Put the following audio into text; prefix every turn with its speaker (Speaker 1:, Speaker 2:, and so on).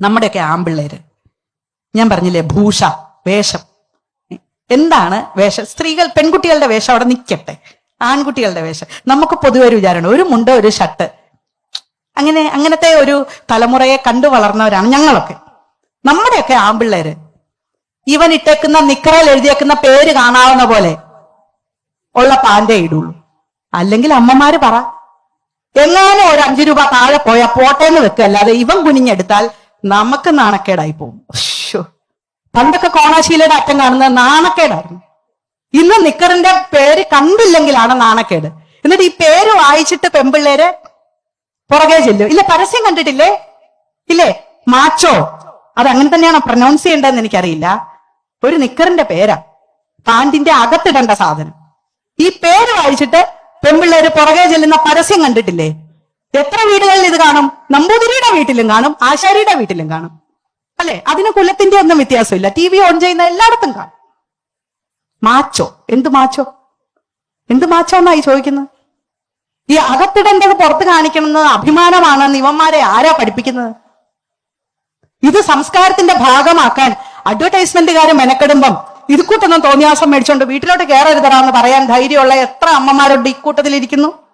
Speaker 1: നമ്മുടെയൊക്കെ ആമ്പിള്ളേര്. ഞാൻ പറഞ്ഞില്ലേ ഭൂഷ വേഷം. എന്താണ് വേഷം? സ്ത്രീകൾ പെൺകുട്ടികളുടെ വേഷം അവിടെ നിൽക്കട്ടെ ആൺകുട്ടികളുടെ വേഷം. നമുക്ക് പൊതുവെ ഒരു വിചാരമുണ്ട്. ഒരു മുണ്ട് ഒരു ഷർട്ട്. അങ്ങനെ അങ്ങനത്തെ ഒരു തലമുറയെ കണ്ടു വളർന്നവരാണ് ഞങ്ങളൊക്കെ. നമ്മുടെയൊക്കെ ആമ്പിള്ളേര്. ഇവൻ ഇട്ടേക്കുന്ന നിക്കറൽ എഴുതിയേക്കുന്ന പേര് കാണാവുന്ന പോലെ ഉള്ള പാന്റേ ഇടുള്ളൂ. അല്ലെങ്കിൽ അമ്മമാര് പറ. എങ്ങാനും ഒരു അഞ്ചു രൂപ താഴെ പോയാൽ പോട്ടേന്ന് വെക്കുക. അല്ലാതെ ഇവൻ കുനിഞ്ഞെടുത്താൽ നമുക്ക് നാണക്കേടായി പോകും. പണ്ടൊക്കെ കോണാശീലയുടെ അറ്റം കാണുന്നത് നാണക്കേടായിരുന്നു. ഇന്ന് നിക്കറിന്റെ പേര് കണ്ടില്ലെങ്കിലാണ് നാണക്കേട്. എന്നിട്ട് ഈ പേര് വായിച്ചിട്ട് പെമ്പിള്ളേര് പുറകെ ചെല്ലും. ഇല്ല പരസ്യം കണ്ടിട്ടില്ലേ? ഇല്ലേ? മാച്ചോ? അത് അങ്ങനെ തന്നെയാണോ പ്രൊനൗൺസ് ചെയ്യേണ്ടതെന്ന് എനിക്കറിയില്ല. ഒരു നിക്കറിന്റെ പേരാ. പാണ്ടിന്റെ അകത്തിടേണ്ട സാധനം. ഈ പേര് വായിച്ചിട്ട് പെമ്പിള്ളേര് പുറകെ ചെല്ലുന്ന പരസ്യം കണ്ടിട്ടില്ലേ? എത്ര വീടുകളിൽ ഇത് കാണും? നമ്പൂതിരിയുടെ വീട്ടിലും കാണും ആശാരിയുടെ വീട്ടിലും കാണും. അല്ലെ? അതിന് കുലത്തിന്റെ ഒന്നും വ്യത്യാസമില്ല. ടി വി ഓൺ ചെയ്യുന്ന എല്ലായിടത്തും കാണും. മാച്ചോ? എന്ത് മാച്ചോ? എന്ത് മാച്ചോ എന്നായി ചോദിക്കുന്നത്? ഈ അകത്തിടേണ്ടത് പുറത്ത് കാണിക്കണമെന്ന് അഭിമാനമാണെന്ന് ഇവന്മാരെ ആരാ പഠിപ്പിക്കുന്നത്? ഇത് സംസ്കാരത്തിന്റെ ഭാഗമാക്കാൻ അഡ്വർടൈസ്മെന്റുകാർ മെനക്കെടുമ്പം ഇത് കൂട്ടൊന്നും തോന്നിയാസം മേടിച്ചോണ്ട് വീട്ടിലോട്ട് കയറരുതടാന്ന് പറയാൻ ധൈര്യമുള്ള എത്ര അമ്മമാരുണ്ട് ഇക്കൂട്ടത്തിലിരിക്കുന്നു?